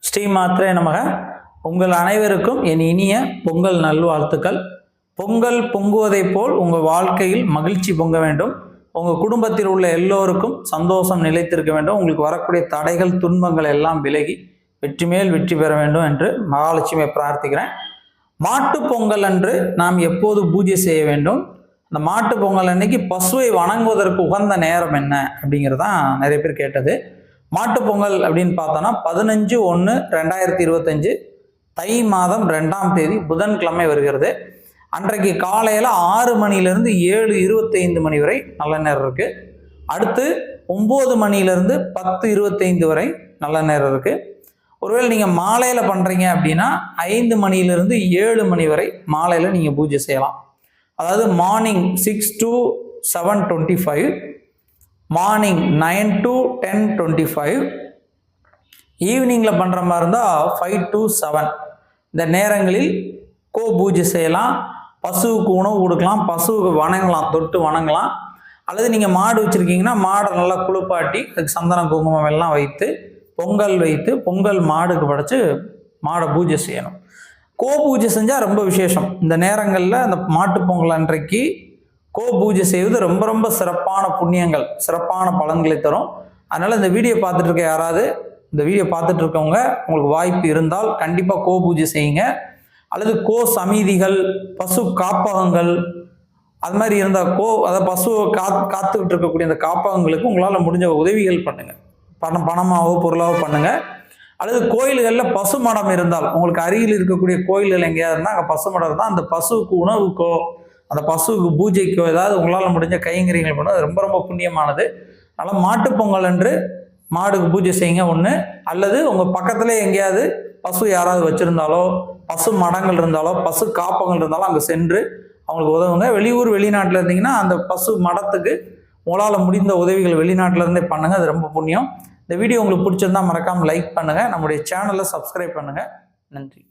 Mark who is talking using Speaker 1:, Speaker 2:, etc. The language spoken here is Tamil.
Speaker 1: ஸ்ரீ மாத்திரை நமக. உங்கள் அனைவருக்கும் என் இனிய பொங்கல் நல்வாழ்த்துக்கள். பொங்கல் பொங்குவதைப் போல் உங்கள் வாழ்க்கையில் மகிழ்ச்சி பொங்க வேண்டும். உங்கள் குடும்பத்தில் உள்ள எல்லோருக்கும் சந்தோஷம் நிலைத்திருக்க வேண்டும். உங்களுக்கு வரக்கூடிய தடைகள் துன்பங்கள் எல்லாம் விலகி வெற்றி மேல் வெற்றி பெற வேண்டும் என்று மகாலட்சுமியை பிரார்த்திக்கிறேன். மாட்டு பொங்கல் அன்று நாம் எப்போது பூஜை செய்ய வேண்டும்? அந்த மாட்டுப் பொங்கல் அன்னைக்கு பசுவை வணங்குவதற்கு உகந்த நேரம் என்ன அப்படிங்கிறதான் நிறைய பேர் கேட்டது. மாட்டுப் பொங்கல் அப்படின்னு பார்த்தோன்னா பதினஞ்சு ஒன்று ரெண்டாயிரத்தி இருபத்தஞ்சு தை மாதம் ரெண்டாம் தேதி புதன்கிழமை வருகிறது. அன்றைக்கு காலையில் ஆறு மணிலேருந்து ஏழு இருபத்தைந்து மணி வரை நல்ல நேரம் இருக்குது அடுத்து ஒம்பது மணிலேருந்து பத்து இருபத்தைந்து வரை நல்ல நேரம் இருக்குது ஒருவேளை நீங்கள் மாலையில் பண்ணுறீங்க அப்படின்னா ஐந்து மணியிலிருந்து ஏழு மணி வரை மாலையில் நீங்கள் பூஜை செய்யலாம். அதாவது morning six to seven twenty five morning nine to ten twenty five ஈவினிங்கில் பண்ணுற மாதிரி இருந்தால் ஃபைவ் டு செவன் இந்த நேரங்களில் கோ பூஜை செய்யலாம். பசுவுக்கு உணவு கொடுக்கலாம். பசுவுக்கு வணங்கலாம். தொட்டு வணங்கலாம். அல்லது நீங்கள் மாடு வச்சுருக்கீங்கன்னா மாடை நல்லா குளிப்பாட்டி அதுக்கு சந்தனம் குங்குமம் எல்லாம் வைத்து பொங்கல் வைத்து பொங்கல் மாடுக்கு படைச்சு மாடை பூஜை செய்யணும். கோ பூஜை செஞ்சால் ரொம்ப விசேஷம். இந்த நேரங்களில் அந்த மாட்டுப் பொங்கல் அன்றைக்கு கோ பூஜை செய்வது ரொம்ப ரொம்ப சிறப்பான புண்ணியங்கள் சிறப்பான பலன்களை தரும். அதனால் இந்த வீடியோ பார்த்துட்டு இருக்க யாராவது இந்த வீடியோ பார்த்துட்டு இருக்கவங்க உங்களுக்கு வாய்ப்பு இருந்தால் கண்டிப்பாக கோ பூஜை செய்யுங்க. அல்லது கோ சமீதிகள் பசு காப்பகங்கள் அது மாதிரி இருந்தால் கோ அதை பசுவை கா காத்துக்கிட்டு இருக்கக்கூடிய அந்த காப்பகங்களுக்கு உங்களால் முடிஞ்ச உதவிகள் பண்ணுங்கள் பணம் பணமாகவோ பொருளாகவோ பண்ணுங்கள் அல்லது கோயில்களில் பசு மடம் இருந்தால் உங்களுக்கு அருகில் இருக்கக்கூடிய கோயில்கள் எங்கேயாவது இருந்தால் அங்கே பசு மடம் இருந்தால் அந்த பசுவுக்கு உணவுக்கோ அந்த பசுவுக்கு பூஜைக்கோ ஏதாவது உங்களால் முடிஞ்ச கைங்கரியங்கள் பண்ண அது ரொம்ப ரொம்ப புண்ணியமானது. அதனால் மாட்டுப்பொங்கல் என்று அன்று மாடுக்கு பூஜை செய்யுங்க ஒன்று அல்லது உங்கள் பக்கத்தில் எங்கேயாவது பசு யாராவது வச்சுருந்தாலோ பசு மடங்கள் இருந்தாலோ பசு காப்பங்கள் இருந்தாலோ அங்கே சென்று அவங்களுக்கு உதவுங்க. வெளியூர் வெளிநாட்டில் இருந்தீங்கன்னா அந்த பசு மடத்துக்கு உங்களால் முடிந்த உதவிகள் வெளிநாட்டிலேருந்தே பண்ணுங்கள் அது ரொம்ப புண்ணியம். இந்த வீடியோ உங்களுக்கு பிடிச்சிருந்தா மறக்காமல் லைக் பண்ணுங்கள் நம்முடைய சேனலை சப்ஸ்கிரைப் பண்ணுங்கள் நன்றி.